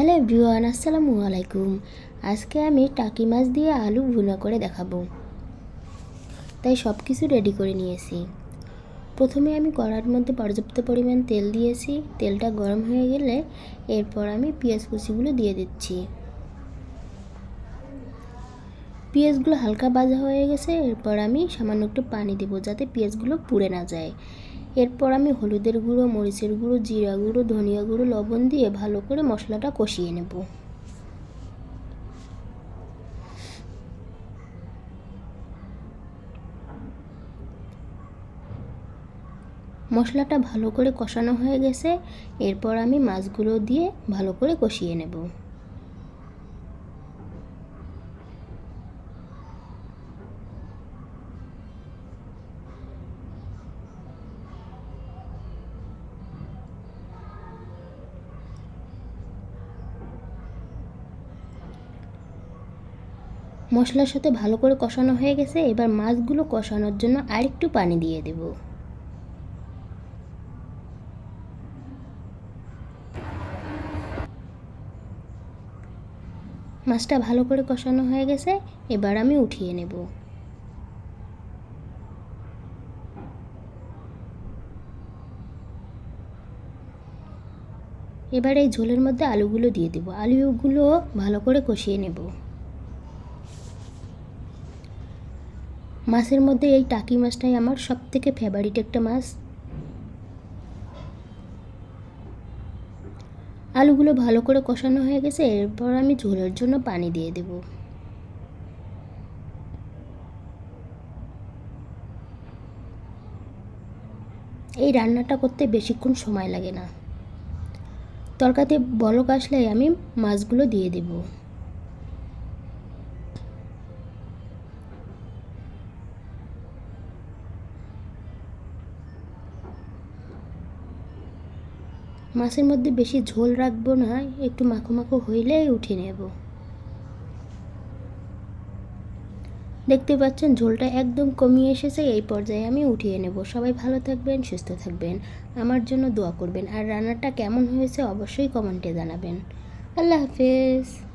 Hello V1 আসসালামু আলাইকুম। আজকে আমি টাকি মাছ দিয়ে আলু ভুনা করে দেখাবো। তাই সব কিছু রেডি করে নিয়েছি। প্রথমে আমি কড়ার মধ্যে পর্যাপ্ত পরিমাণ তেল দিয়েছি। তেলটা গরম হয়ে গেলে এরপর আমি পেঁয়াজ কুচিগুলো দিয়ে দিচ্ছি। পেঁয়াজগুলো হালকা ভাজা হয়ে গেছে, এরপর আমি সামান্য একটু পানি দেবো যাতে পেঁয়াজগুলো পুড়ে না যায়। এরপর আমি হলুদের গুঁড়ো, মরিচের গুঁড়ো, জিরা গুঁড়ো, ধনিয়া গুঁড়ো, লবণ দিয়ে ভালো করে মশলাটা কষিয়ে নেব। মশলাটা ভালো করে কষানো হয়ে গেছে। এরপর আমি মাছগুলো দিয়ে ভালো করে কষিয়ে নেব। মশলার সাথে ভালো করে কষানো হয়ে গেছে, এবার মাছগুলো কষানোর জন্য আরেকটু পানি দিয়ে দেব। মাছটা ভালো করে কষানো হয়ে গেছে, এবার আমি উঠিয়ে নেব। এবার এই ঝোলের মধ্যে আলুগুলো দিয়ে দেবো। আলুগুলো ভালো করে কষিয়ে নেব। মাছের মধ্যে এই টাকি মাছটাই আমার সব থেকে ফেভারিট একটা মাছ। আলুগুলো ভালো করে কষানো হয়ে গেছে, এরপর আমি ঝোলের জন্য পানি দিয়ে দেব। এই রান্নাটা করতে বেশিক্ষণ সময় লাগে না। তরকাতে বলক আসলে আমি মাছগুলো দিয়ে দেবো। মাছের মধ্যে বেশি ঝোল রাখব না, একটু মাখো মাখো হইলেই উঠে নেব। দেখতে পাচ্ছেন, ঝোলটা একদম কমিয়ে এসেছে, এই পর্যায়ে আমি উঠিয়ে নেব। সবাই ভালো থাকবেন, সুস্থ থাকবেন। আমার জন্য দোয়া করবেন। আর রান্নাটা কেমন হয়েছে অবশ্যই কমেন্টে জানাবেন। আল্লাহ হাফেজ।